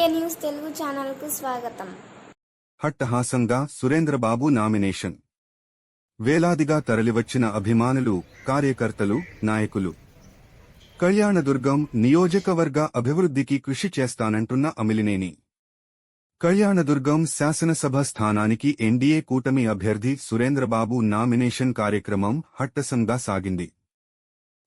పీకే news Telugu ఛానల్కు స్వాగతం. హట్టహాసంగా సురేంద్రబాబు నామినేషన్. వేలాదిగా తరలివచ్చిన అభిమానులు కార్యకర్తలు నాయకులు. కళ్యాణదుర్గం నియోజకవర్గ అభివృద్ధికి కృషి చేస్తానంటున్న అమిలినేని. కళ్యాణదుర్గం శాసనసభ స్థానానికి ఎన్డీఏ కూటమి అభ్యర్థి సురేంద్రబాబు నామినేషన్ కార్యక్రమం హట్టసంగా సాగింది.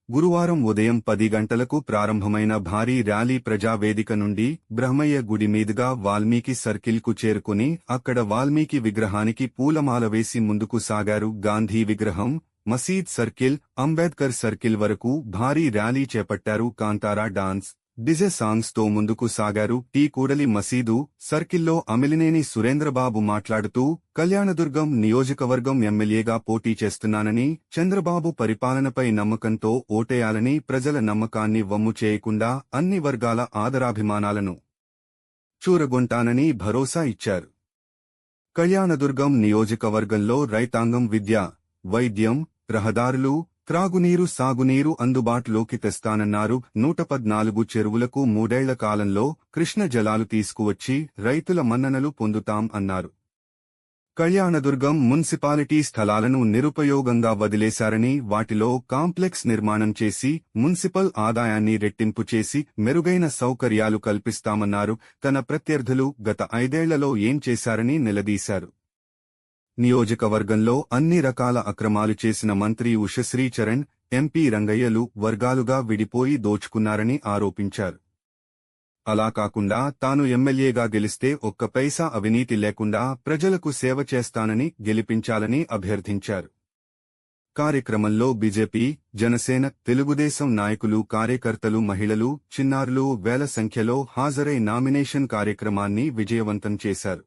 గురువారం ఉదయం పది గంటలకు ప్రారంభమైన భారీ ర్యాలీ ప్రజావేదిక నుండి బ్రహ్మయ్య గుడి మీదుగా వాల్మీకి సర్కిల్కు చేరుకుని అక్కడ వాల్మీకి విగ్రహానికి పూలమాల వేసి ముందుకు సాగారు గాంధీ విగ్రహం మసీద్ సర్కిల్ అంబేద్కర్ సర్కిల్ వరకు భారీ ర్యాలీ చేపట్టారు కాంతారా డాన్స్. డిజె తో ముందుకు సాగారు టీ కూడలి మసీదు సర్కిల్లో అమిలినేని సురేంద్రబాబు మాట్లాడుతూ కళ్యాణదుర్గం నియోజకవర్గం ఎమ్మెల్యేగా పోటీ చేస్తున్నానని చంద్రబాబు పరిపాలనపై నమ్మకంతో ఓటేయాలని ప్రజల నమ్మకాన్ని వమ్ము చేయకుండా అన్ని వర్గాల ఆదరాభిమానాలను చూరగొంటానని భరోసా ఇచ్చారు. కళ్యాణదుర్గం నియోజకవర్గంలో రైతాంగం విద్య వైద్యం రహదారులు త్రాగునీరు సాగునీరు అందుబాటులోకి తెస్తానన్నారు. నూట పద్నాలుగు చెరువులకు మూడేళ్ళ కాలంలో కృష్ణ జలాలు తీసుకువచ్చి రైతుల మన్ననలు పొందుతాం అన్నారు. కళ్యాణదుర్గం మున్సిపాలిటీ స్థలాలను నిరుపయోగంగా వదిలేశారని వాటిలో కాంప్లెక్స్ నిర్మాణం చేసి మున్సిపల్ ఆదాయాన్ని రెట్టింపు చేసి మెరుగైన సౌకర్యాలు కల్పిస్తామన్నారు. తన ప్రత్యర్థులు గత ఐదేళ్ళలో ఏం చేశారని నిలదీశారు. నియోజకవర్గంలో అన్ని రకాల అక్రమాలు చేసిన మంత్రి ఉషశ్రీ చరణ్ ఎంపీ రంగయ్యలు వర్గాలుగా విడిపోయి దోచుకున్నారని ఆరోపించారు. అలా కాకుండా తాను ఎమ్మెల్యేగా గెలిస్తే ఒక్క పైసా అవినీతి లేకుండా ప్రజలకు సేవ చేస్తానని గెలిపించాలని అభ్యర్థించారు. కార్యక్రమంలో బీజేపీ జనసేన తెలుగుదేశం నాయకులు కార్యకర్తలు మహిళలు చిన్నారులు వేల సంఖ్యలో హాజరై నామినేషన్ కార్యక్రమాన్ని విజయవంతం చేశారు.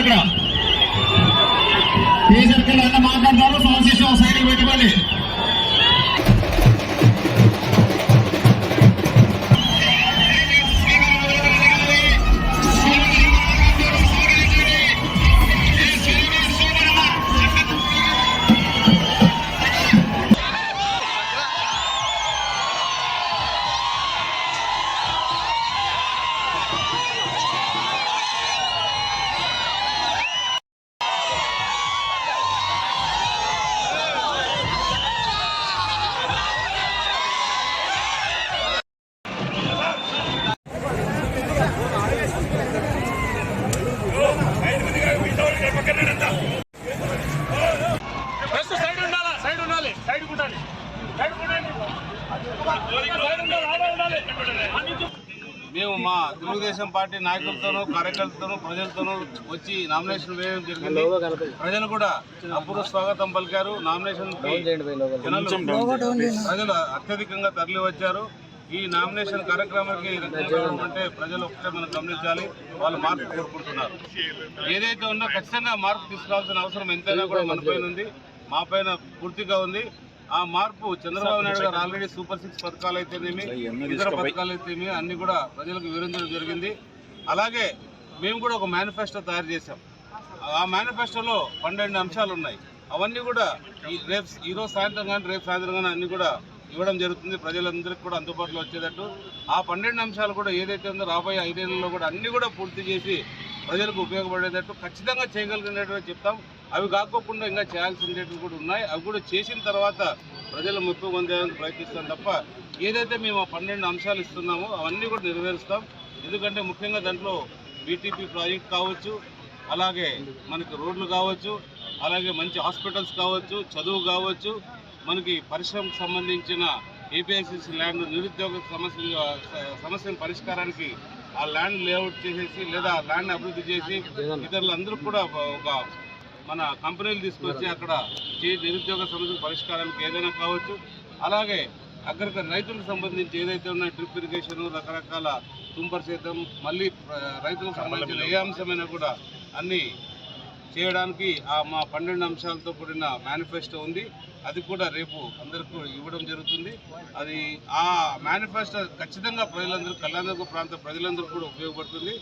మాట్లాడతారు ఇక్కడ. ఈ సర్కిల్ అన్న మాట్లాడతారు సౌండ్ సిస్టమ్ సైడ్ పెట్టుకోండి. మేము మా తెలుగుదేశం పార్టీ నాయకులతోనూ కార్యకర్తలతోనూ ప్రజలతోనూ వచ్చి నామినేషన్ వేయడం జరిగింది. ప్రజలు కూడా అపూర్వ స్వాగతం పలికారు. నామినేషన్ ప్రజలు అత్యధికంగా తరలి వచ్చారు. ఈ నామినేషన్ కార్యక్రమానికి అంటే ప్రజలు ఒకటే మనం గమనించాలి. వాళ్ళు మార్పు కోరుకుంటున్నారు. ఏదైతే ఉన్నా ఖచ్చితంగా మార్పు తీసుకోవాల్సిన అవసరం ఎంతైనా కూడా మన పైన ఉంది. మా పైన పూర్తిగా ఉంది. ఆ మార్పు చంద్రబాబు నాయుడు గారు ఆల్రెడీ సూపర్ సిక్స్ పథకాలు అయితేనేమి ఇతర పథకాలు అయితేనేమి అన్ని కూడా ప్రజలకు వివరించడం జరిగింది. అలాగే మేము కూడా ఒక మేనిఫెస్టో తయారు చేశాం. ఆ మేనిఫెస్టోలో పన్నెండు అంశాలు ఉన్నాయి. అవన్నీ కూడా ఈ రేపు ఈరోజు సాయంత్రం కానీ రేపు సాయంత్రం కానీ అన్ని కూడా ఇవ్వడం జరుగుతుంది. ప్రజలందరికీ కూడా అందుబాటులో వచ్చేటట్టు. ఆ పన్నెండు అంశాలు కూడా ఏదైతే ఉందో రాబోయే ఐదేళ్ళలో కూడా అన్ని కూడా పూర్తి చేసి ప్రజలకు ఉపయోగపడేటట్టు ఖచ్చితంగా చేయగలిగినట్టు చెప్తాం. అవి కాకోకుండా ఇంకా చేయాల్సినవి కూడా ఉన్నాయి. అవి కూడా చేసిన తర్వాత ప్రజల మెప్పు పొందేందుకు ప్రయత్నిస్తాం తప్ప ఏదైతే మేము ఆ పన్నెండు అంశాలు ఇస్తున్నామో అవన్నీ కూడా నెరవేరుస్తాం. ఎందుకంటే ముఖ్యంగా దాంట్లో బీటీపీ ప్రాజెక్ట్ కావచ్చు అలాగే మనకి రోడ్లు కావచ్చు అలాగే మంచి హాస్పిటల్స్ కావచ్చు చదువు కావచ్చు మనకి పరిశ్రమకు సంబంధించిన ఏపీఐసిసి ల్యాండ్ నిరుద్యోగ సమస్య సమస్యల పరిష్కారానికి ఆ ల్యాండ్ లేఅవుట్ చేసేసి లేదా ఆ ల్యాండ్ అభివృద్ధి చేసి ఇతరులందరూ కూడా ఒక మన కంపెనీలు తీసుకొచ్చి అక్కడ చే నిరుద్యోగ సమస్యల పరిష్కారానికి ఏదైనా కావచ్చు. అలాగే అక్కడికి రైతులకు సంబంధించి ఏదైతే ఉన్నాయో డ్రిప్ ఇరిగేషన్ రకరకాల తుంపర్ శాతం మళ్ళీ రైతులకు సంబంధించిన ఏ అంశమైనా కూడా అన్ని చేయడానికి ఆ మా పన్నెండు అంశాలతో కూడిన మేనిఫెస్టో ఉంది. అది కూడా రేపు అందరికీ ఇవ్వడం జరుగుతుంది. అది ఆ మేనిఫెస్టో ఖచ్చితంగా ప్రజలందరూ కళ్యాణదుర్గ ప్రాంత ప్రజలందరూ కూడా ఉపయోగపడుతుంది.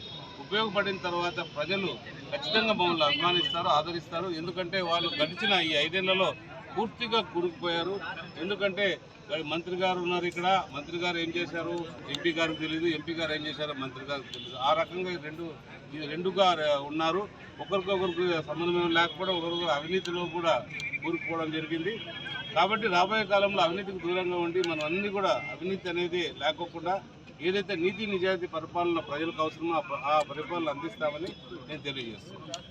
ఉపయోగపడిన తర్వాత ప్రజలు ఖచ్చితంగా మమ్మల్ని అభిమానిస్తారు ఆదరిస్తారు. ఎందుకంటే వాళ్ళు గడిచిన ఈ ఐదేళ్ళలో పూర్తిగా కూరుకుపోయారు. ఎందుకంటే మంత్రి గారు ఉన్నారు ఇక్కడ. మంత్రి గారు ఏం చేశారు? ఎంపీ గారికి తెలియదు ఎంపీ గారు ఏం చేశారో మంత్రి గారికి తెలియదు ఆ రకంగా రెండు ఇది రెండుగా ఉన్నారు. ఒకరికొకరికి సంబంధం లేకపోవడం ఒకరికొకరు అవినీతిలో కూడా కూరుకుపోవడం జరిగింది. కాబట్టి రాబోయే కాలంలో అవినీతికి దూరంగా ఉండి మనం అన్ని కూడా అవినీతి అనేది లేకోకుండా ఏదైతే నీతి నిజాయితీ పరిపాలన ప్రజలకు అవసరమో ఆ ఆ పరిపాలన అందిస్తామని నేను తెలియజేస్తున్నాను.